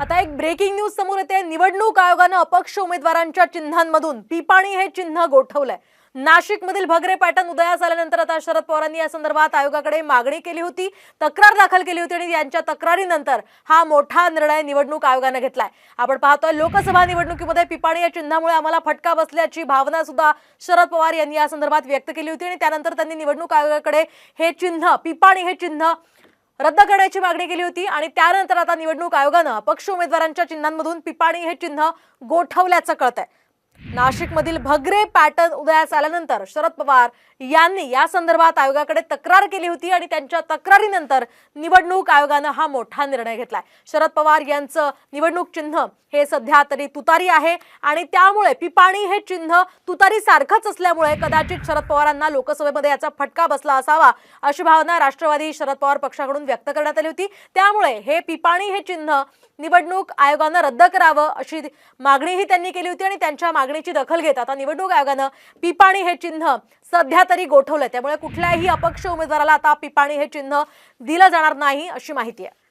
आता एक breaking news समोर येते. निवडणूक आयोगानं अपक्ष उमेदवारांच्या चिन्हांमधून पिपाणी हे चिन्ह गोठवलंय. नाशिकमधील भगरे पॅटर्न उदयास आल्यानंतर आता शरद पवारांनी या संदर्भात आयोगाकडे मागणी केली होती तक्रार दाखल केली होती आणि यांच्या तक्रारीनंतर हा मोठा निर्णय निवडणूक आयोगानं घेतलाय. आपण पाहतोय लोकसभा निवडणुकीमध्ये पिपाणी या चिन्हामुळे आम्हाला फटका बसल्याची भावना सुद्धा शरद पवार यांनी या संदर्भात व्यक्त केली होती आणि त्यानंतर त्यांनी निवडणूक आयोगाकडे हे चिन्ह पिपाणी हे चिन्ह रद्द करण्याची मागणी केली होती आणि त्यानंतर आता निवडणूक आयोगानं अपक्ष उमेदवारांच्या चिन्हांमधून पिपाणी हे चिन्ह गोठवल्याचं कळतंय. नाशिकमधील भगरे पॅटर्न उदयास आल्यानंतर शरद पवार यांनी या संदर्भात आयोगाकडे तक्रार केली होती आणि त्यांच्या तक्रारीनंतर निवडणूक आयोगानं हा मोठा निर्णय घेतलाय. शरद पवार यांचं निवडणूक चिन्ह हे सध्या तरी तुतारी आहे आणि त्यामुळे पिपाणी हे चिन्ह तुतारी सारखंच असल्यामुळे कदाचित शरद पवारांना लोकसभेमध्ये याचा फटका बसला असावा अशी भावना राष्ट्रवादी शरद पवार पक्षाकडून व्यक्त करण्यात आली होती. त्यामुळे हे पिपाणी हे चिन्ह निवडणूक आयोगानं रद्द करावं अशी मागणीही त्यांनी केली होती आणि त्यांच्या मागणी मागणीची दखल घेत आता निवडणूक आयोगानं पिपाणी हे चिन्ह सध्या तरी गोठवलंय. त्यामुळे कुठल्याही अपक्ष उमेदवाराला आता पिपाणी हे चिन्ह दिलं जाणार नाही अशी माहिती आहे.